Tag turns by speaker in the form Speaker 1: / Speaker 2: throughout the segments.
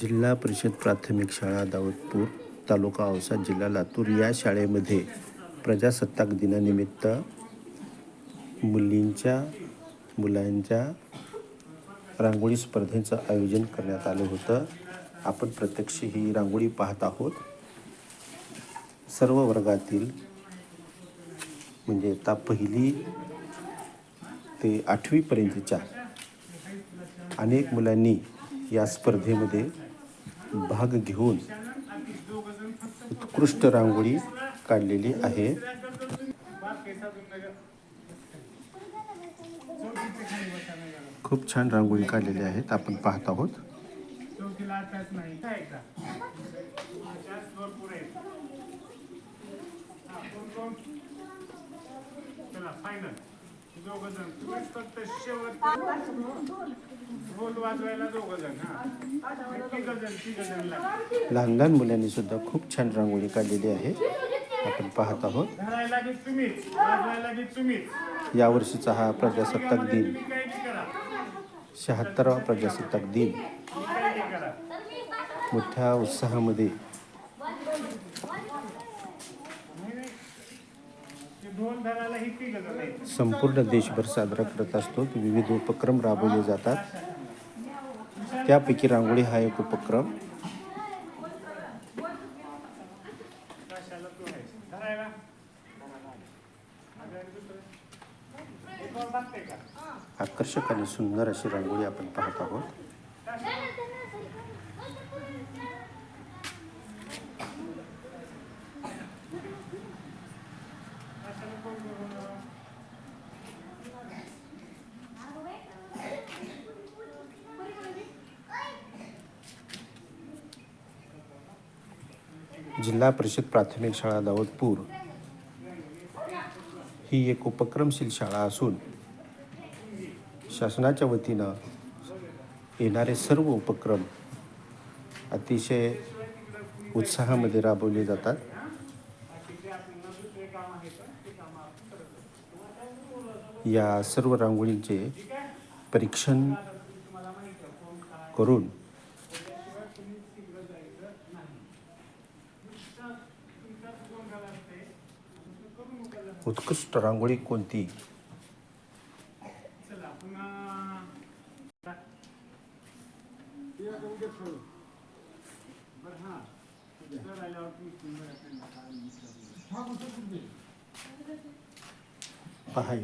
Speaker 1: जिल्हा परिषद प्राथमिक शाळा दाऊदपूर तालुका औसा जिल्हा लातूर या शाळेमध्ये प्रजासत्ताक दिनानिमित्त मुलींच्या मुलांच्या रांगोळी स्पर्धेचं आयोजन करण्यात आलं होतं. आपण प्रत्यक्ष ही रांगोळी पाहत आहोत. सर्व वर्गातील म्हणजे आता पहिली ते आठवीपर्यंतच्या अनेक मुलांनी या स्पर्धेमध्ये भाग घेऊन उत्कृष्ट रांगोळी काढलेली आहे. खूप छान रांगोळी काढलेली आहेत आपण पाहत आहोत.
Speaker 2: फायनल ढोल वाजवायला दोघ जण तिघ जण तिघ जण लागतात
Speaker 1: लहान लहान मुलांनी सुद्धा खूप छान रांगोळी काढलेली आहे. आपण पाहत आहोत.
Speaker 2: धरायला बी तुम्हीच वाजवायला बी तुम्हीच.
Speaker 1: यावर्षीचा हा प्रजासत्ताक दिन.
Speaker 2: काही करा.
Speaker 1: शहात्तरावा प्रजासत्ताक दिन.
Speaker 2: काही करा.
Speaker 1: मोठ्या उत्साहामध्ये
Speaker 2: नाही, नाही. ते ढोल धरायला ही तिघ जण आहेत.
Speaker 1: संपूर्ण देशभर साजरा करत असतो. विविध उपक्रम राबवले जातात. त्यापैकी रांगोळी हा एक उपक्रम. आकर्षक आणि सुंदर अशी रांगोळी आपण पाहत आहोत. जिल्हा परिषद प्राथमिक शाळा दाऊदपूर. ही एक उपक्रमशील शाळा असून शासनाच्या वतीनं येणारे सर्व उपक्रम अतिशय उत्साहामध्ये राबवले जातात. या सर्व रांगोळींचे परीक्षण करून उत्कृष्ट रांगोळी कोणती?
Speaker 2: चला
Speaker 1: पहा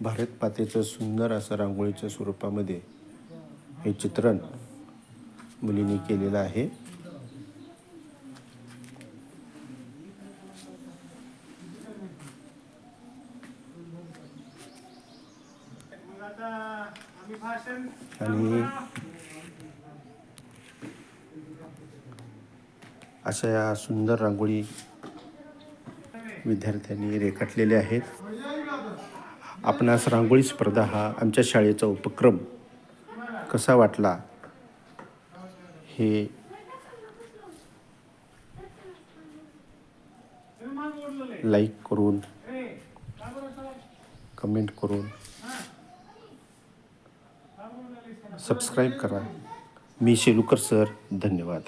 Speaker 1: भारत पातेचं सुंदर असं रांगोळीच्या स्वरूपामध्ये हे चित्रण मुलींनी केलेलं आहे. आणि अशा या सुंदर रांगोळी विद्यार्थ्यांनी रेखाटलेल्या आहेत. आपणास रांगोळी स्पर्धा हा आमच्या शाळेचा उपक्रम कसा वाटला हे लाईक करून कमेंट करून
Speaker 2: हां का बरं ओढलेलं आहे?
Speaker 1: सबस्क्राईब करा. मी शेलुकर सर. धन्यवाद.